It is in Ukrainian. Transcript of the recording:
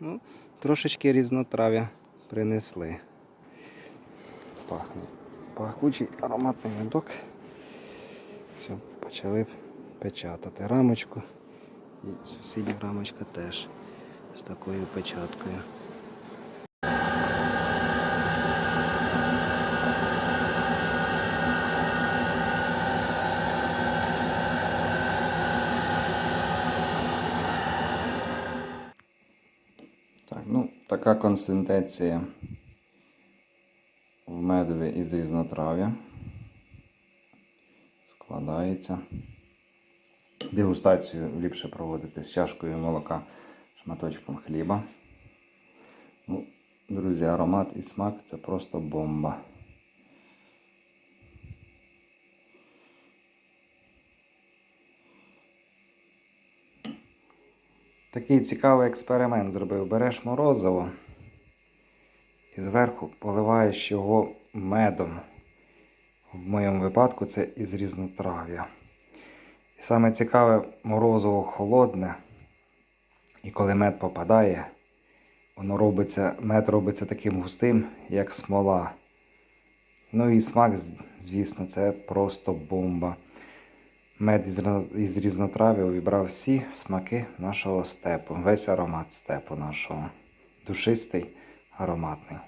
Ну, трошечки різнотрав'я принесли. Пахне. Пахучий ароматний медок. Все, почали печатати рамочку. І сусідня рамочка теж з такою печаткою. Так, ну, така консистенція в медові із різнотрав'я. Складається. Дегустацію ліпше проводити з чашкою молока, шматочком хліба. Ну, друзі, аромат і смак це просто бомба. Такий цікавий експеримент зробив. Береш морозиво і зверху поливаєш його медом. В моєму випадку це із різнотрав'я. І саме цікаве морозиво холодне. І коли мед попадає, воно робиться, мед робиться таким густим, як смола. Ну і смак, звісно, це просто бомба. Мед із, різнотрав'я увібрав всі смаки нашого степу, весь аромат степу нашого. Душистий, ароматний.